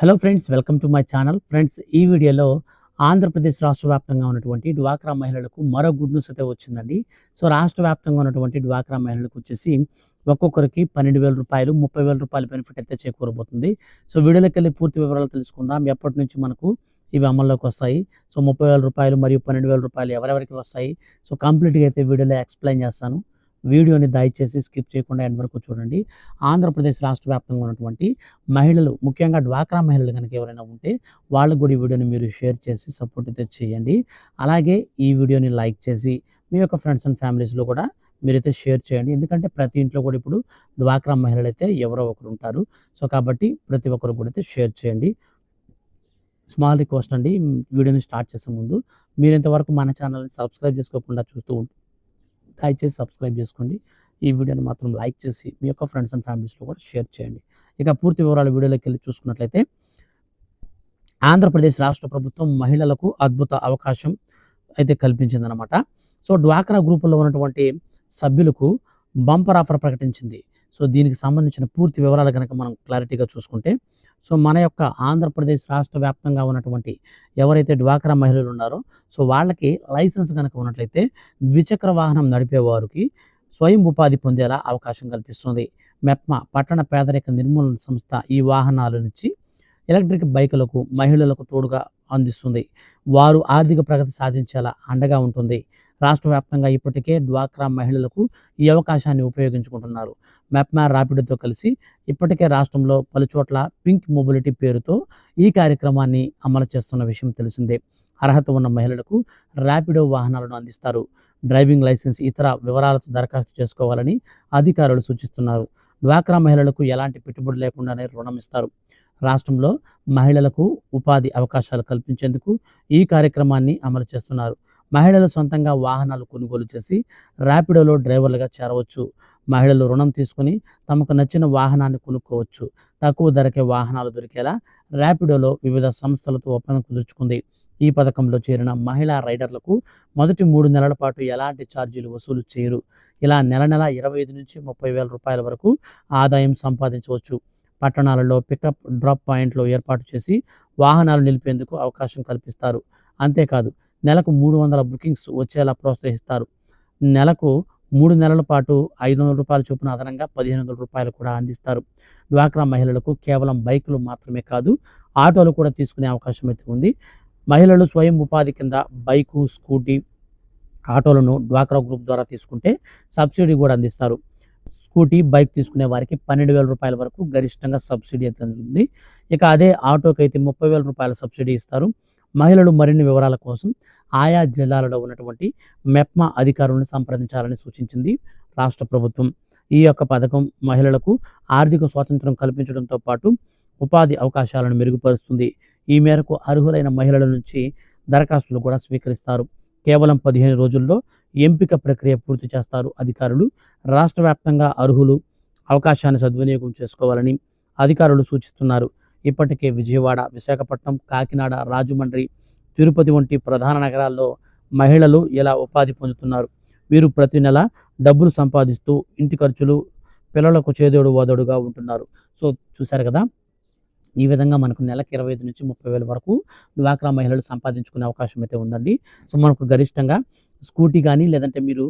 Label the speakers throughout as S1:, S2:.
S1: Hello friends welcome to my channel friends ఈ వీడియోలో ఆంధ్రప్రదేశ్ రాష్ట్ర వ్యాప్తంగా ఉన్నటువంటి డ్వాక్రా మహిళలకు మరో గుడ్ న్యూస్ అయితే వచ్చిందండి. సో రాష్ట్ర వ్యాప్తంగా ఉన్నటువంటి డ్వాక్రా మహిళలకు వచ్చేసి ఒక్కొక్కరికి పన్నెండు వేల రూపాయలు ముప్పై వేల రూపాయల బెనిఫిట్ అయితే చేకూరబోతుంది. సో వీడియోలోకి వెళ్ళి పూర్తి వివరాలు తెలుసుకుందాం. ఎప్పటి నుంచి మనకు ఇవి అమల్లోకి వస్తాయి? సో ముప్పై వేల రూపాయలు మరియు పన్నెండు వేల రూపాయలు ఎవరెవరికి వస్తాయి? సో కంప్లీట్గా అయితే వీడియోలో ఎక్స్ప్లెయిన్ చేస్తాను. వీడియోని దయచేసి స్కిప్ చేయకుండా ఎండ్ వరకు చూడండి. ఆంధ్రప్రదేశ్ రాష్ట్ర వ్యాప్తంగా ఉన్నటువంటి మహిళలు ముఖ్యంగా డ్వాక్రా మహిళలు కనుక ఎవరైనా ఉంటే వాళ్ళకు కూడా ఈ వీడియోని మీరు షేర్ చేసి సపోర్ట్ అయితే చేయండి. అలాగే ఈ వీడియోని లైక్ చేసి మీ యొక్క ఫ్రెండ్స్ అండ్ ఫ్యామిలీస్లో కూడా మీరైతే షేర్ చేయండి. ఎందుకంటే ప్రతి ఇంట్లో కూడా ఇప్పుడు డ్వాక్రా మహిళలు అయితే ఎవరో ఒకరు ఉంటారు. సో కాబట్టి ప్రతి ఒక్కరు కూడా అయితే షేర్ చేయండి. స్మాల్ రిక్వెస్ట్ అండి వీడియోని స్టార్ట్ చేసే ముందు మీరు ఇంతవరకు మన ఛానల్ని సబ్స్క్రైబ్ చేసుకోకుండా చూస్తూ ఉంటే దయచేసి సబ్స్క్రైబ్ చేసుకోండి. ఈ వీడియోని మాత్రం లైక్ చేసి మీ యొక్క ఫ్రెండ్స్ అండ్ ఫ్యామిలీస్లో కూడా షేర్ చేయండి. ఇక పూర్తి వివరాలు వీడియోలోకి వెళ్ళి చూసుకున్నట్లయితే ఆంధ్రప్రదేశ్ రాష్ట్ర ప్రభుత్వం మహిళలకు అద్భుత అవకాశం అయితే కల్పించిందనమాట సో డ్వాక్రా గ్రూపులో ఉన్నటువంటి సభ్యులకు బంపర్ ఆఫర్ ప్రకటించింది. సో దీనికి సంబంధించిన పూర్తి వివరాలు కనుక మనం క్లారిటీగా చూసుకుంటే సో మన యొక్క ఆంధ్రప్రదేశ్ రాష్ట్ర వ్యాప్తంగా ఉన్నటువంటి ఎవరైతే డ్వాక్రా మహిళలు ఉన్నారో సో వాళ్ళకి లైసెన్స్ కనుక ఉన్నట్లయితే ద్విచక్ర వాహనం నడిపేవారికి స్వయం ఉపాధి పొందేలా అవకాశం కల్పిస్తుంది. మెప్మా పట్టణ పేదరిక నిర్మూలన సంస్థ ఈ వాహనాల నుంచి ఎలక్ట్రిక్ బైకులకు మహిళలకు తోడుగా అందిస్తుంది. వారు ఆర్థిక ప్రగతి సాధించేలా అండగా ఉంటుంది. రాష్ట్ర వ్యాప్తంగా ఇప్పటికే డ్వాక్రా మహిళలకు ఈ అవకాశాన్ని ఉపయోగించుకుంటున్నారు. మెప్మా ర్యాపిడోతో కలిసి ఇప్పటికే రాష్ట్రంలో పలుచోట్ల పింక్ మొబిలిటీ పేరుతో ఈ కార్యక్రమాన్ని అమలు చేస్తున్న విషయం తెలిసిందే. అర్హత ఉన్న మహిళలకు ర్యాపిడో వాహనాలను అందిస్తారు. డ్రైవింగ్ లైసెన్స్ ఇతర వివరాలతో దరఖాస్తు చేసుకోవాలని అధికారులు సూచిస్తున్నారు. డ్వాక్రా మహిళలకు ఎలాంటి పెట్టుబడి లేకుండానే రుణం ఇస్తారు. రాష్ట్రంలో మహిళలకు ఉపాధి అవకాశాలు కల్పించేందుకు ఈ కార్యక్రమాన్ని అమలు చేస్తున్నారు. మహిళలు సొంతంగా వాహనాలు కొనుగోలు చేసి ర్యాపిడోలో డ్రైవర్లుగా చేరవచ్చు. మహిళలు రుణం తీసుకుని తమకు నచ్చిన వాహనాన్ని కొనుక్కోవచ్చు. తక్కువ ధరకే వాహనాలు దొరికేలా ర్యాపిడోలో వివిధ సంస్థలతో ఒప్పందం కుదుర్చుకుంది. ఈ పథకంలో చేరిన మహిళా రైడర్లకు మొదటి మూడు నెలల పాటు ఎలాంటి ఛార్జీలు వసూలు చేయరు. ఇలా నెల నెల ఇరవై ఐదు నుంచి ముప్పై వేల రూపాయల వరకు ఆదాయం సంపాదించవచ్చు. పట్టణాలలో పికప్ డ్రాప్ పాయింట్లు ఏర్పాటు చేసి వాహనాలు నిలిపేందుకు అవకాశం కల్పిస్తారు. అంతేకాదు నెలకు మూడు వందల బుకింగ్స్ వచ్చేలా ప్రోత్సహిస్తారు. నెలకు మూడు నెలల పాటు ఐదు వందల రూపాయల చొప్పున అదనంగా పదిహేను వందల రూపాయలు కూడా అందిస్తారు. డ్వాక్రా మహిళలకు కేవలం బైకులు మాత్రమే కాదు ఆటోలు కూడా తీసుకునే అవకాశం అయితే ఉంది. మహిళలు స్వయం ఉపాధి కింద బైకు స్కూటీ ఆటోలను డ్వాక్రా గ్రూప్ ద్వారా తీసుకుంటే సబ్సిడీ కూడా అందిస్తారు. స్కూటీ బైక్ తీసుకునే వారికి పన్నెండు వేల రూపాయల వరకు గరిష్టంగా సబ్సిడీ అయితే అందుతుంది. ఇక అదే ఆటోకి అయితే ముప్పై వేల రూపాయల సబ్సిడీ ఇస్తారు. మహిళలు మరిన్ని వివరాల కోసం ఆయా జిల్లాలలో ఉన్నటువంటి మెప్మా అధికారులను సంప్రదించాలని సూచించింది రాష్ట్ర ప్రభుత్వం. ఈ యొక్క పథకం మహిళలకు ఆర్థిక స్వాతంత్రం కల్పించడంతో పాటు ఉపాధి అవకాశాలను మెరుగుపరుస్తుంది. ఈ మేరకు అర్హులైన మహిళల నుంచి దరఖాస్తులు కూడా స్వీకరిస్తారు. కేవలం పదిహేను రోజుల్లో ఎంపిక ప్రక్రియ పూర్తి చేస్తారు అధికారులు. రాష్ట్ర వ్యాప్తంగా అర్హులు అవకాశాన్ని సద్వినియోగం చేసుకోవాలని అధికారులు సూచిస్తున్నారు. ఇప్పటికే విజయవాడ విశాఖపట్నం కాకినాడ రాజమండ్రి తిరుపతి వంటి ప్రధాన నగరాల్లో మహిళలు ఇలా ఉపాధి పొందుతున్నారు. వీరు ప్రతి నెల డబ్బులు సంపాదిస్తూ ఇంటి ఖర్చులు పిల్లలకు చేదోడు వదోడుగా ఉంటున్నారు. సో చూశారు కదా? ఈ విధంగా మనకు నెలకు ఇరవై ఐదు నుంచి ముప్పై వేల వరకు డ్వాక్రా మహిళలు సంపాదించుకునే అవకాశం అయితే ఉందండి. సో మనకు గరిష్టంగా స్కూటీ కానీ లేదంటే మీరు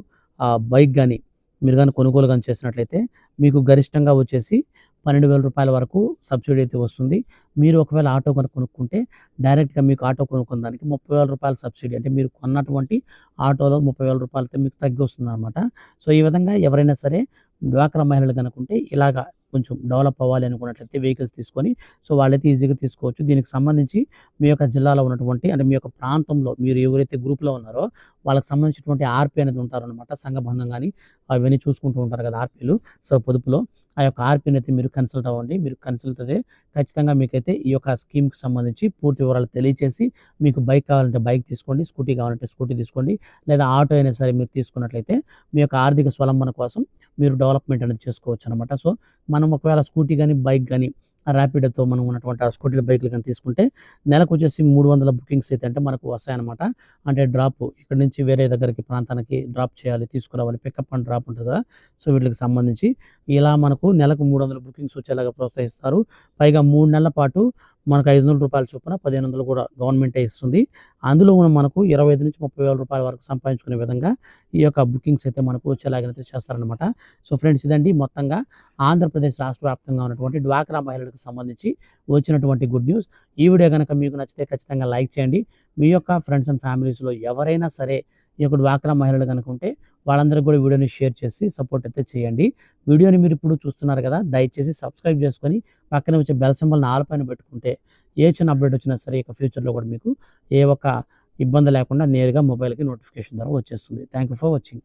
S1: బైక్ కానీ మీరు కానీ కొనుగోలు కానీ చేసినట్లయితే మీకు గరిష్టంగా వచ్చేసి పన్నెండు వేల రూపాయల వరకు సబ్సిడీ అయితే వస్తుంది. మీరు ఒకవేళ ఆటో కనుక కొనుక్కుంటే డైరెక్ట్గా మీకు ఆటో కొనుక్కున్న దానికి ముప్పై వేల రూపాయల సబ్సిడీ అంటే మీరు కొన్నటువంటి ఆటోలో ముప్పై వేల రూపాయలతో మీకు తగ్గి వస్తుంది అనమాట సో ఈ విధంగా ఎవరైనా సరే డ్వాక్రా మహిళలు కనుకుంటే ఇలాగా కొంచెం డెవలప్ అవ్వాలి అనుకున్నట్లయితే వెహికల్స్ తీసుకొని సో వాళ్ళైతే ఈజీగా తీసుకోవచ్చు. దీనికి సంబంధించి మీ యొక్క జిల్లాలో ఉన్నటువంటి అంటే మీ యొక్క ప్రాంతంలో మీరు ఎవరైతే గ్రూప్లో ఉన్నారో వాళ్ళకి సంబంధించినటువంటి ఆర్పీ అనేది ఉంటారనమాట సంఘబంధం కానీ అవన్నీ చూసుకుంటూ ఉంటారు కదా ఆర్పీలు. సో పొదుపులో ఆ యొక్క ఆర్పిని అయితే మీరు కన్సల్ట్ అవ్వండి. మీరు కన్సల్ట్ అయితే ఖచ్చితంగా మీకైతే ఈ యొక్క స్కీమ్కి సంబంధించి పూర్తి వివరాలు తెలియచేసి మీకు బైక్ కావాలంటే బైక్ తీసుకోండి స్కూటీ కావాలంటే స్కూటీ తీసుకోండి లేదా ఆటో అయినా సరే మీరు తీసుకున్నట్లయితే మీ యొక్క ఆర్థిక స్వలంబన కోసం మీరు డెవలప్మెంట్ అనేది చేసుకోవచ్చు అనమాట సో మనం ఒకవేళ స్కూటీ కానీ బైక్ కానీ ర్యాపిడోతో మనం ఉన్నటువంటి ఆ స్కూటీల బైక్లు కానీ తీసుకుంటే నెలకు వచ్చేసి మూడు వందల బుకింగ్స్ అయితే అంటే మనకు వస్తాయన్నమాట. అంటే డ్రాప్ ఇక్కడ నుంచి వేరే దగ్గరికి ప్రాంతానికి డ్రాప్ చేయాలి తీసుకురావాలి. పికప్ అండ్ డ్రాప్ ఉంటుంది కదా. సో వీటికి సంబంధించి ఇలా మనకు నెలకు మూడు వందల బుకింగ్స్ వచ్చేలాగా ప్రోత్సహిస్తారు. పైగా మూడు నెలల పాటు మనకు ఐదు వందల రూపాయల చొప్పున పదిహేను వందలు కూడా గవర్నమెంటే ఇస్తుంది. అందులో ఉన్న మనకు ఇరవై ఐదు నుంచి ముప్పై వేల రూపాయల వరకు సంపాదించుకునే విధంగా ఈ యొక్క బుకింగ్స్ అయితే మనకు వచ్చేలాగైతే చేస్తారనమాట సో ఫ్రెండ్స్ ఇదండి మొత్తంగా ఆంధ్రప్రదేశ్ రాష్ట్ర వ్యాప్తంగా ఉన్నటువంటి డ్వాక్రా మహిళలకు సంబంధించి వచ్చినటువంటి గుడ్ న్యూస్. ఈ వీడియో కనుక మీకు నచ్చితే ఖచ్చితంగా లైక్ చేయండి. మీ యొక్క ఫ్రెండ్స్ అండ్ ఫ్యామిలీస్లో ఎవరైనా సరే ఈ యొక్క డ్వాక్రా మహిళలు కనుక ఉంటే వాళ్ళందరికీ కూడా వీడియోని షేర్ చేసి సపోర్ట్ అయితే చేయండి. వీడియోని మీరు ఇప్పుడు చూస్తున్నారు కదా దయచేసి సబ్స్క్రైబ్ చేసుకొని పక్కన వచ్చే బెల్ సింబల్ని ఆల్ పైన పెట్టుకుంటే ఏ చిన్న అప్డేట్ వచ్చినా సరే ఇక ఫ్యూచర్లో కూడా మీకు ఏ ఒక్క ఇబ్బంది లేకుండా నేరుగా మొబైల్కి నోటిఫికేషన్ ద్వారా వచ్చేస్తుంది. Thank you for watching.